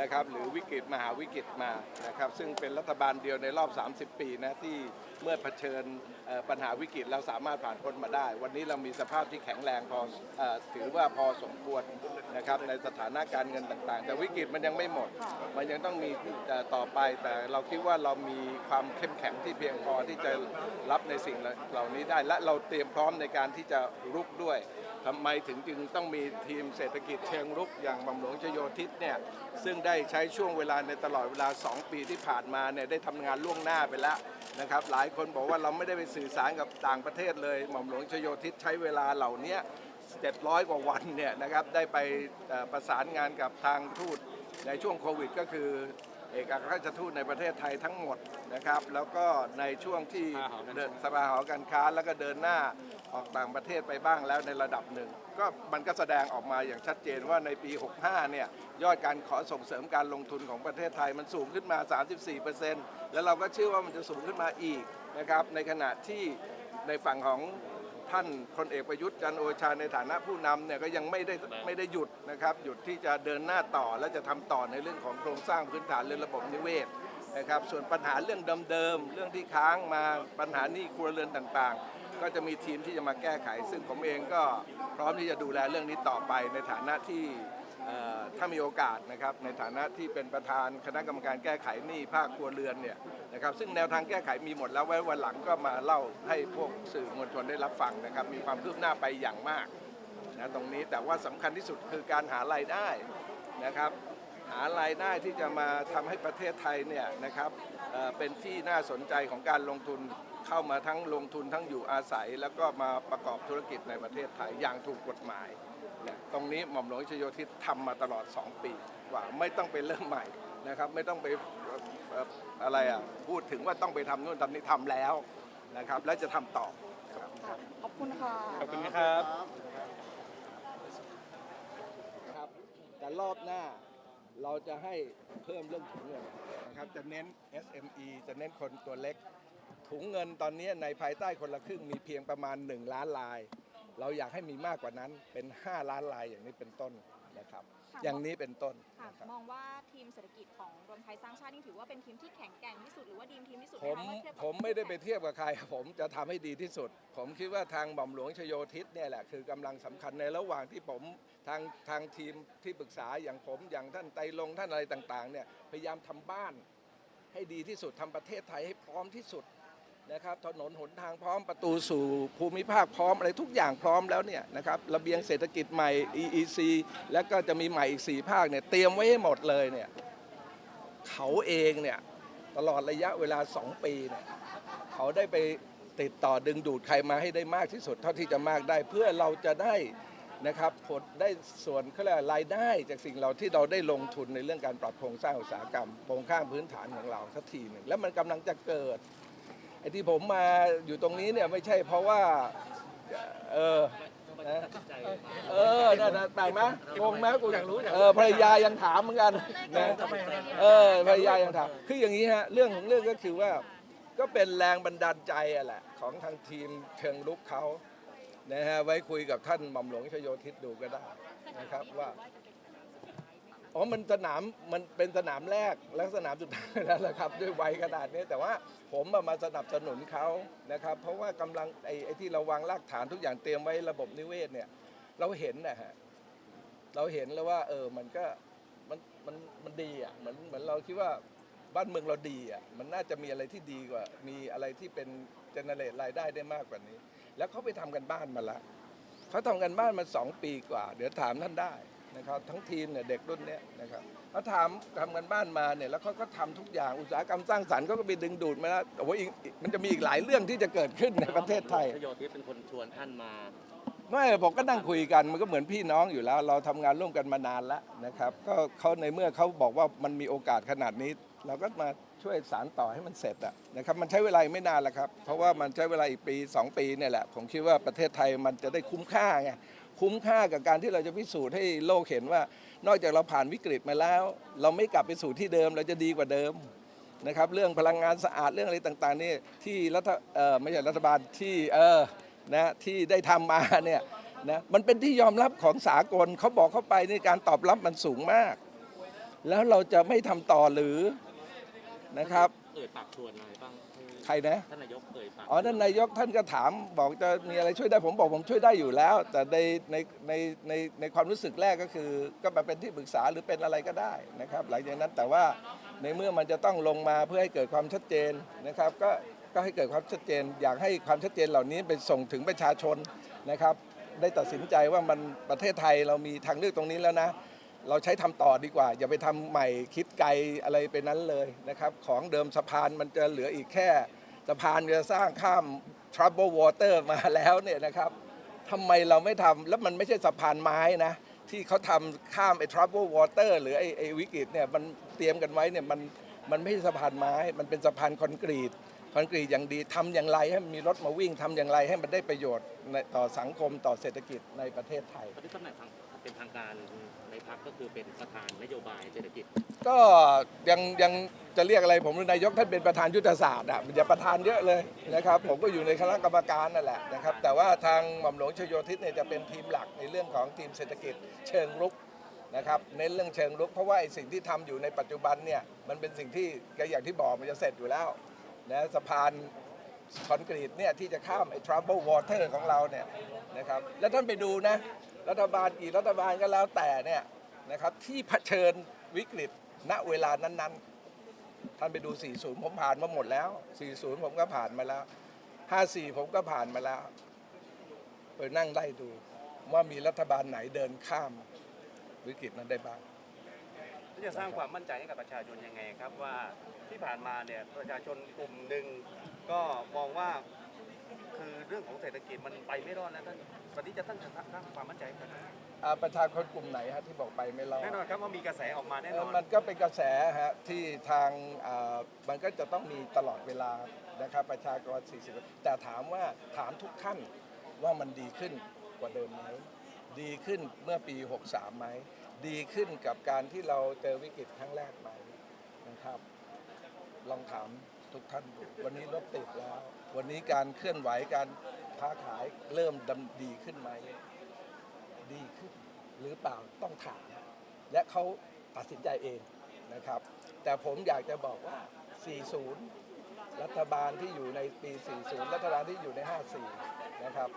นะครับหรือวิกฤตมหาวิกฤตมานะครับซึ่งเป็นรัฐบาลเดียวในรอบ 30 ปีนะที่เมื่อเผชิญปัญหาวิกฤตเราสามารถผ่านพ้นมาได้ วันนี้เรามีสภาพที่แข็งแรงพออถือว่าพอสมควร นะครับในสถานะการเงินต่างๆ แต่วิกฤตมันยังไม่หมด มันยังต้องมีเอ่อต่อไปแต่เราคิดว่าเรามีความเข้มแข็งที่เพียงพอที่จะรับในสิ่งเหล่านี้ได้ และเราเตรียมพร้อมในการที่จะรุกด้วยทำไมถึงจึงต้องมีทีมเศรษฐกิจเชิงรุกอย่างบำหลวงชโยธิตเนี่ยซึ่งได้ใช้ช่วงเวลาในตลอดเวลา 2 ปีที่ผ่านมาเนี่ยได้ทำงานล่วงหน้าไปแล้วนะครับหลายคนบอกว่าเราไม่ได้ไปสื่อสารกับต่างประเทศเลยหม่อมหลวงชโยธิตใช้เวลาเหล่านี้ 700 กว่าวันเนี่ยนะครับได้ไปเอ่อประสานงานกับทางทูตในช่วงโควิด ก็คือเอกอัครราชทูตในประเทศไทยทั้งหมดนะครับ แล้วก็ในช่วงที่เดินสภาหอการค้าแล้วก็เดินหน้าออกต่างประเทศไปบ้างแล้วในระดับหนึ่ง ก็มันก็แสดงออกมาอย่างชัดเจนว่าในปี 65 เนี่ยยอดการขอส่งเสริมการลงทุนของประเทศไทยมันสูงขึ้นมา 34%แล้วเราก็เชื่อว่ามันจะสูงขึ้นมาอีกนะครับในขณะที่ในฝั่งของ ท่านพลเอกประยุทธ์จันทร์โอชาในฐานะผู้นำเนี่ยก็ยังไม่ได้ไม่ได้หยุดนะครับหยุดที่จะเดินหน้าต่อและจะทำต่อในเรื่องของโครงสร้างพื้นฐานเรื่องระบบนิเวศนะครับส่วนปัญหาเรื่องเดิมๆเรื่องที่ค้างมาปัญหาหนี้ครัวเรือนต่างๆ ก็จะมีทีมที่จะมาแก้ไข ซึ่งผมเองก็พร้อมที่จะดูแลเรื่องนี้ต่อไปในฐานะที่ถ้ามีโอกาสนะครับในฐานะที่เป็นประธานคณะกรรมการแก้ไขหนี้ภาคครัวเรือนเนี่ยนะครับซึ่งแนวทางแก้ไขมีหมดแล้วไว้วันหลังก็มาเล่าให้พวกสื่อมวลชนได้รับฟังนะครับมีความคืบหน้าไปอย่างมากนะตรงนี้แต่ว่าสำคัญที่สุดคือการหารายได้นะครับหารายได้ที่จะมาทำให้ประเทศไทยเนี่ยนะครับเป็นที่น่าสนใจของการลงทุน เข้ามาทั้งลงทุนทั้งอยู่อาศัย แล้วก็มาประกอบธุรกิจในประเทศไทยอย่างถูกกฎหมายเนี่ยตรงนี้หม่อมหลวงชโยธิตทำมาตลอด 2 ปีกว่าไม่ต้องไปเริ่มใหม่นะครับ ไม่ต้องไปเอ่อเอ่ออะไรอะพูดถึงว่าต้องไปทำนู่นทำนี่ทำแล้วนะครับ และจะทำต่อครับค่ะขอบคุณค่ะ ขอบคุณครับครับ แต่รอบหน้าเราจะให้เพิ่มเรื่องถุงเงินนะครับ จะเน้น SME จะเน้นคนตัวเล็ก ถุงเงินตอนนี้ในภายใต้คนละครึ่งมีเพียงประมาณ 1 ล้านลาย เราอยากให้มีมากกว่านั้นเป็น 5 ล้านลายอย่างนี้เป็นต้นนะครับค่ะอย่างนี้เป็นต้นค่ะนะครับ มองว่าทีมเศรษฐกิจของรวมไทยสร้างชาตินี่ถือว่าเป็นทีมที่แข็งแกร่งที่สุดหรือว่าดีมทีมที่สุดผมไหคะว่าเทียบกับผมไม่ได้ไปเทียบกับใคร ผมจะทำให้ดีที่สุด ผมคิดว่าทางหม่อมหลวงชโยธิตเนี่ยแหละคือกำลังสำคัญในระหว่างที่ผมทางทางทีมที่ปรึกษาอย่างผมอย่างท่านไตรลงค์ท่านอะไรต่างๆเนี่ยพยายามทำบ้าน ให้ดีที่สุดทำประเทศไทยให้พร้อมที่สุด นะครับถนนหนทางพร้อมประตูสู่ภูมิภาคพร้อมอะไรทุกอย่างพร้อมแล้วเนี่ยนะครับระเบียงเศรษฐกิจใหม่ EEC แล้วก็จะมีใหม่อีก 4 ภาคเนี่ยเตรียมไว้ให้หมดเลยเนี่ยเขาเองเนี่ยตลอดระยะเวลา 2 ปีเนี่ยเขาได้ไปติดต่อดึงดูดใครมาให้ได้มากที่สุดเท่าที่จะมากได้ เพื่อเราจะได้นะครับผลได้ส่วนเขาเรียกอะไรายได้จากสิ่งเราที่เราได้ลงทุนในเรื่องการปรับโครงสร้างอุตสาหกรรมโครงข้างพื้นฐานของเราสักทีหนึ่งแล้วมันกำลังจะเกิด อ้ที่ผมมาอยู่ตรงนี้เนี่ยไม่ใช่เพราะว่า เออนะเออนั่นนะแปลกไหมงงไหมกูอยากรู้เออภรรยายังถามเหมือนกันนะเออภรรยายังถามคืออย่างนี้ฮะเรื่องของเรื่องก็คือว่า ก็เป็นแรงบันดาลใจอะแหละ ของทางทีมเชิงลุกเขานะฮะไว้คุยกับท่านหม่อมหลวงชโยธิตดูก็ได้นะครับว่า อ๋อ มันสนาม มันเป็นสนามแรกและสนามสุดท้ายแล้วละครับ ด้วยวัยขนาดนี้ แต่ว่าผมมาสนับสนุนเขานะครับ เพราะว่ากำลังไอ้ไอที่เราวางรากฐานทุกอย่างเตรียมไว้ระบบนิเวศเนี่ย เราเห็นนะฮะ เราเห็นแล้วว่า เออ มันก็ มัน มัน มันดีอะ เหมือน เหมือนเราคิดว่าบ้านเมืองเราดีอะ มันน่าจะมีอะไรที่ดีกว่า มีอะไรที่เป็นเจเนเรตรายได้ได้มากกว่านี้ แล้วเขาไปทำกันบ้านมาละเขาทำกันบ้านมาสองปีกว่า เดี๋ยวถามท่านได้ นะครับทั้งทีมเนี่ยเด็กรุ่นเนี้ยนะครับเขาทำทำกันบ้านมาเนี่ยแล้วเขาก็ทำทุกอย่างอุตสาหกรรมสร้างสรรค์เขาก็ไปดึงดูดมาแล้วโอ้โหอีกอีกมันจะมีอีกหลายเรื่องที่จะเกิดขึ้นในประเทศไทยชโยธิตเป็นคนชวนท่านมาไม่ผมก็นั่งคุยกันมันก็เหมือนพี่น้องอยู่แล้ว เราทำงานร่วมกันมานานแล้วนะครับ ก็เขาในเมื่อเขาบอกว่ามันมีโอกาสขนาดนี้ เราก็มาช่วยสารต่อให้มันเสร็จอะนะครับมันใช้เวลาไม่นานหรอกครับ เพราะว่ามันใช้เวลาอีกปี 2 ปีเนี่ยแหละ ผมคิดว่าประเทศไทยมันจะได้คุ้มค่าไง คุ้มค่ากับการที่เราจะพิสูจน์ให้โลกเห็นว่า นอกจากเราผ่านวิกฤตมาแล้ว เราไม่กลับไปสู่ที่เดิมเราจะดีกว่าเดิมนะครับเรื่องพลังงานสะอาดเรื่องอะไรต่างๆนี่ที่รัฐเอ่อไม่ใช่รัฐบาลที่เออนะที่ได้ทำมาเนี่ยนะมันเป็นที่ยอมรับของสากลเขาบอกเข้าไปในการตอบรับมันสูงมาก แล้วเราจะไม่ทำต่อหรือนะครับเอ่ยปากชวนอะไรบ้าง ให้ใครนะท่านนายกเอ่ยปากอ๋อท่านนายกท่านก็ถามบอกจะมีอะไรช่วยได้ผมบอกผมช่วยได้อยู่แล้ว แต่ในในในในในความรู้สึกแรกก็คือ ก็มาเป็นที่ปรึกษาหรือเป็นอะไรก็ได้นะครับ หลังจากนั้นแต่ว่าในเมื่อมันจะต้องลงมาเพื่อให้เกิดความชัดเจนนะครับ ก็ก็ให้เกิดความชัดเจน อยากให้ความชัดเจนเหล่านี้ไปส่งถึงประชาชนนะครับ ได้ตัดสินใจว่ามันประเทศไทยเรามีทางเลือกตรงนี้แล้วนะ เราใช้ทำต่อดีกว่า อย่าไปทำใหม่คิดไกลอะไรไปนั้นเลยนะครับ ของเดิมสะพานมันจะเหลืออีกแค่สะพานจะสร้างข้าม trouble water มาแล้วเนี่ยนะครับทำไมเราไม่ทำแล้วมันไม่ใช่สะพานไม้นะ ที่เขาทำข้ามไอ้ trouble water หรือไอ้ไอ้วิกฤตเนี่ยมันเตรียมกันไว้เนี่ยมันมันไม่ใช่สะพานไม้ มันเป็นสะพานคอนกรีตคอนกรีตอย่างดีทำอย่างไรให้มีรถมาวิ่งทำอย่างไรให้มันได้ประโยชน์ในต่อสังคมต่อเศรษฐกิจในประเทศไทย เป็นทางการในพรรคก็คือเป็นประธานนโยบายเศรษฐกิจ ก็ยังยังจะเรียกอะไรผมนายกท่านเป็นประธานยุทธศาสตร์อะอย่าประธานเยอะเลยนะครับ ผมก็อยู่ในคณะกรรมการนั่นแหละนะครับ แต่ว่าทางหม่อมหลวงชโยธิตเนี่ยจะเป็นทีมหลักในเรื่องของทีมเศรษฐกิจเชิงรุกนะครับเน้นเรื่องเชิงรุกเพราะว่าไอ้สิ่งที่ทำอยู่ในปัจจุบันเนี่ยมันเป็นสิ่งที่ก็อย่างที่บอกมันจะเสร็จอยู่แล้วนะสะพานคอนกรีตเนี่ยที่จะข้ามไอ้ trouble water ของเราเนี่ยนะครับแล้วท่านไปดูนะ รัฐบาลกี่รัฐบาลก็แล้วแต่เนี่ยนะครับที่เผชิญวิกฤตณเวลานั้นๆ ท่านไปดู 40 ผมผ่านมาหมดแล้ว 40 ผมก็ผ่านมาแล้ว 54 ผมก็ผ่านมาแล้วไปนั่งไล่ดูว่ามีรัฐบาลไหนเดินข้ามวิกฤตนั้นได้บ้างจะสร้างความมั่นใจให้กับประชาชนยังไงครับว่าที่ผ่านมาเนี่ยประชาชนกลุ่มหนึ่งก็มองว่า คือเรื่องของเศรษฐกิจมันไปไม่รอดแล้วท่านวันนี้จะสร้างสร้างความมั่นใจให้กับอ่าประชาชนกลุ่มไหนฮะที่บอกไปไม่รอดแน่นอนครับว่ามีกระแสออกมาแน่นเอ่ออน มันก็เป็นกระแสฮะที่ทางอ่ามันก็จะต้องมีตลอดเวลานะครับประชากร 40 แต่ถามว่าถามทุกท่านว่ามันดีขึ้นกว่าเดิมไหมดีขึ้นเมื่อปี 63ไหมดีขึ้นกับการที่เราเจอวิกฤตครั้งแรกไหมนะครับ ลองถาม ทุกท่านดูวันนี้รถติดแล้ว วันนี้การเคลื่อนไหวการค้าขายเริ่มดำดีขึ้นไหม ดีขึ้นหรือเปล่าต้องถาม และเขาตัดสินใจเองนะครับ แต่ผมอยากจะบอกว่า 40 รัฐบาลที่อยู่ในปี 40 รัฐบาลที่อยู่ใน 54 นะครับ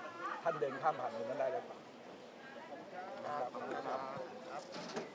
ท่านเดินข้ามผ่านตรงนั้นได้หรือเปล่านะครับ